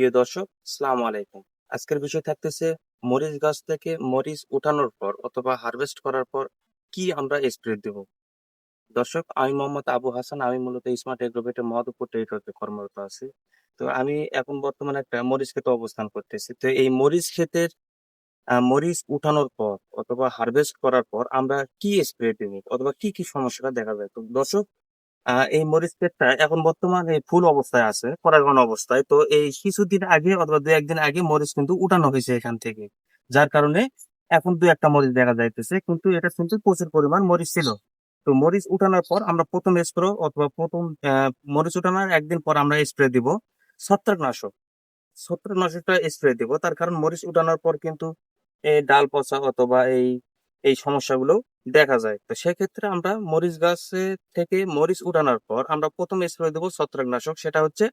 প্রিয় দর্শক সালাম আলাইকুম। আজকের বিষয় থাকতেছে মরিচ গাছ থেকে মরিচ উঠানোর পর অথবা হারভেস্ট করার পর কি আমরা স্প্রে দেব? দর্শক, আমি মোহাম্মদ আবু হাসান, আমি মূলত স্মার্ট এগ্রোভেটের মহাদপুর টেরিটরিতে কর্মরত আছি। তো আমি এখন বর্তমানে একটা মরিচ ক্ষেতে অবস্থান করতেছি। তো এই মরিচ ক্ষেতের মরিচ উঠানোর পর অথবা হারভেস্ট করার পর আমরা কি স্প্রে দেব? অথবা কি কি সমস্যাটা দেখা যায়? তো দর্শক এই মরিচ এখন বর্তমানে ফুল অবস্থায় আছে পরাগণ অবস্থায়। তো এই কিছুদিন আগে অথবা দু একদিন আগে মরিচ কিন্তু উঠানো হয়েছে এখান থেকে। যার কারণে এখন দু একটা মরিচ দেখা যাইতেছে, কিন্তু এটা কিন্তু প্রচুর পরিমাণ মরিচ ছিল। তো মরিচ উঠানোর পর আমরা প্রথম স্প্রে অথবা প্রথম মরিচ উঠানোর একদিন পর আমরা স্প্রে দিব ছত্রাকনাশক। ছত্রাকনাশকটা স্প্রে দিব, তার কারণ মরিচ উঠানোর পর কিন্তু এই ডাল পচা অথবা এই এই সমস্যাগুলো দেখা যায়। তো সেক্ষেত্রে আমরা মরিচ গাছে থেকে মরিচ উঠানোর পর আমরা প্রথম স্প্রে দেবো ছত্রাকনাশক। সেটা হচ্ছে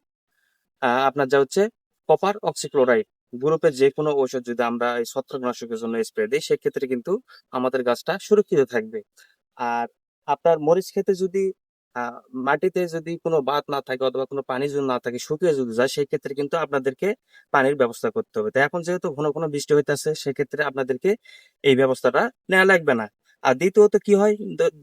আপনার যা হচ্ছে কপার অক্সিক্লোরাইড গ্রুপের যে কোনো ঔষধ যদি আমরা এই ছত্রাকনাশকের জন্য স্প্রে দিই, সেক্ষেত্রে কিন্তু আমাদের গাছটা সুরক্ষিত থাকবে। আর আপনার মরিচ খেতে যদি মাটিতে যদি কোনো বাত না থাকে অথবা কোনো পানি যদি না থাকে, শুকিয়ে যদি যায়, সেক্ষেত্রে কিন্তু আপনাদেরকে পানির ব্যবস্থা করতে হবে। তো এখন যেহেতু ঘন ঘন বৃষ্টি হইতেছে, সেক্ষেত্রে আপনাদেরকে এই ব্যবস্থাটা নেওয়া লাগবে না। আর দ্বিতীয়ত কি হয়?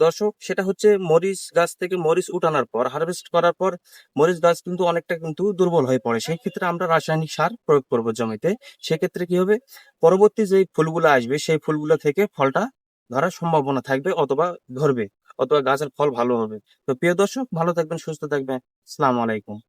দর্শক, সেটা হচ্ছে মরিচ গাছ থেকে মরিচ উঠানোর পর হারভেস্ট করার পর, মরিচ গাছ কিন্তু অনেকটা কিন্তু দুর্বল হয়ে পড়ে। সেই ক্ষেত্রে আমরা রাসায়নিক সার প্রয়োগ করব জমিতে। সেক্ষেত্রে কি হবে? পরবর্তী যে ফুলগুলো আসবে, সেই ফুলগুলো থেকে ফলটা ধরার সম্ভাবনা থাকবে অথবা ধরবে, অথবা গাছের ফল ভালো হবে। তো প্রিয় দর্শক, ভালো থাকবেন, সুস্থ থাকবেন। আসসালামু আলাইকুম।